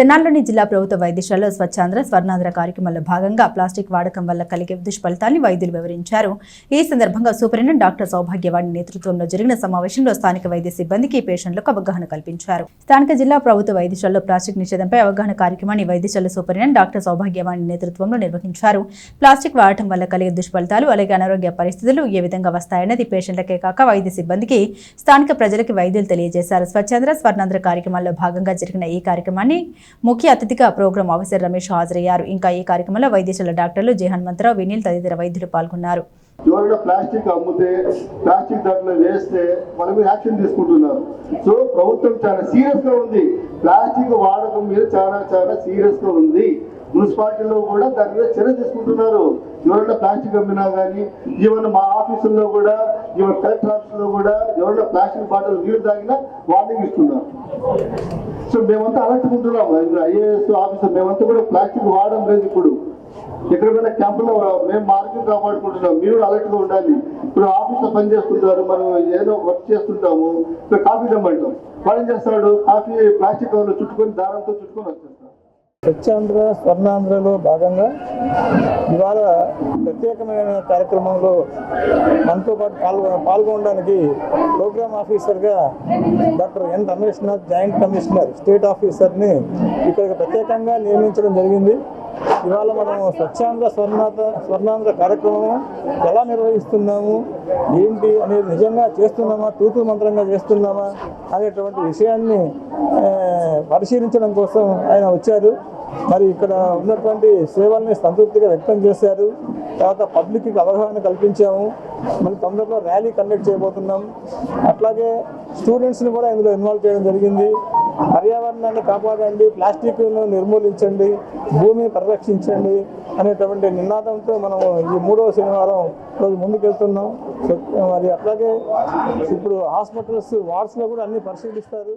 తెనాల్లోని జిల్లా ప్రభుత్వ వైద్యశాలలో స్వచ్ఛాంధ్ర స్వర్ణాంధ్ర కార్యక్రమంలో భాగంగా ప్లాస్టిక్ వాడకం వల్ల కలిగే దుష్ఫలితాన్ని వైద్యులు వివరించారు. ఈ సందర్భంగా సూపరింటెండెంట్ డాక్టర్ సౌభాగ్యవాణి నేతృత్వంలో జరిగిన సమావేశంలో స్థానిక వైద్య సిబ్బందికి పేషెంట్లకు అవగాహన కల్పించారు. స్థానిక జిల్లా ప్రభుత్వ వైద్యశాలలో ప్లాస్టిక్ నిషేధంపై అవగాహన కార్యక్రమాన్ని వైద్యశాల సూపరింటెండెంట్ డాక్టర్ సౌభాగ్యవాణి నేతృత్వంలో నిర్వహించారు. ప్లాస్టిక్ వాడటం వల్ల కలిగే దుష్ఫలితాలు అలాగే అనారోగ్య పరిస్థితులు ఏ విధంగా వస్తాయన్నది పేషెంట్లకే కాక వైద్య సిబ్బందికి స్థానిక ప్రజలకు వైద్యులు తెలియజేశారు. స్వచ్ఛాంధ్ర స్వర్ణాంధ్ర కార్యక్రమాల్లో భాగంగా జరిగిన ఈ కార్యక్రమాన్ని ముఖ్య అతిథిగా ప్రోగ్రాం ఆఫీసర్ రమేష్ హాజరయ్యారు. ఇంకా ఈ కార్యక్రమంలో వైద్యశాల డాక్టర్లు జే హనుమంతరావు వినీల్ తదితర వైద్యులు పాల్గొన్నారు. ఎవరైనా ప్లాస్టిక్ అమ్మితే ప్లాస్టిక్ దాంట్లో వేస్తే వాళ్ళ మీద యాక్షన్ తీసుకుంటున్నారు. సో ప్రభుత్వం చాలా సీరియస్గా ఉంది. ప్లాస్టిక్ వాడకం మీద చాలా చాలా సీరియస్గా ఉంది. మున్సిపాలిటీలో కూడా దాని మీద చర్య తీసుకుంటున్నారు. ఎవరైనా ప్లాస్టిక్ అమ్మినా కానీ ఈవెన్ మా ఆఫీసుల్లో కూడా ఈవెన్ కలెక్టర్ ఆఫీసులో కూడా ఎవరైనా ప్లాస్టిక్ బాటిల్ నీళ్ళు తాగినా వార్నింగ్ ఇస్తున్నారు. సో మేమంతా అలర్ట్గా ఐఏఎస్ ఆఫీసర్ మేమంతా కూడా ప్లాస్టిక్ వాడడం లేదు ఇప్పుడు. ఎక్కడికైనా క్యాంపులో మేము మార్గం కాపాడుకుంటున్నాం. మీరు అలర్ట్గా ఉండాలి. ఇప్పుడు ఆఫీస్లో పని చేస్తుంటారు మనం ఏదో వర్క్ చేస్తుంటాము ఇప్పుడు కాఫీ తెమ్మంటాం. వాడు ఏం చేస్తాడు? కాఫీ ప్లాస్టిక్ కవర్లో చుట్టుకొని దారంతో చుట్టుకొని వస్తాడు. స్వచ్ఛాంధ్ర స్వర్ణాంధ్రలో భాగంగా ఇవాళ ప్రత్యేకమైన కార్యక్రమంలో మనతో పాటు పాల్గొ పాల్గొనడానికి ప్రోగ్రామ్ ఆఫీసర్గా doctor N Rameshnath joint commissioner state ఆఫీసర్ని ఇక్కడికి ప్రత్యేకంగా నియమించడం జరిగింది. ఇవాళ మనం స్వచ్ఛాంధ్ర స్వర్ణాంధ్ర స్వర్ణాంధ్ర కార్యక్రమం ఎలా నిర్వహిస్తున్నాము? ఏంటి అనేది నిజంగా చేస్తున్నామా? తూతూ మంత్రంగా చేస్తున్నామా? అనేటువంటి విషయాన్ని పరిశీలించడం కోసం ఆయన వచ్చారు. మరి ఇక్కడ ఉన్నటువంటి సేవల్ని సంతృప్తిగా వ్యక్తం చేశారు. తర్వాత పబ్లిక్కి అవగాహన కల్పించాము. మరి తొందరలో ర్యాలీ కండక్ట్ చేయబోతున్నాం. అట్లాగే స్టూడెంట్స్ని కూడా ఇందులో ఇన్వాల్వ్ చేయడం జరిగింది. పర్యావరణాన్ని కాపాడండి ప్లాస్టిక్ను నిర్మూలించండి భూమిని పరిరక్షించండి అనేటువంటి నినాదంతో మనం ఈ మూడవ శనివారం రోజు ముందుకెళ్తున్నాం. మరి అట్లాగే ఇప్పుడు హాస్పిటల్స్ వార్డ్స్లో కూడా అన్ని పరిశీలిస్తారు.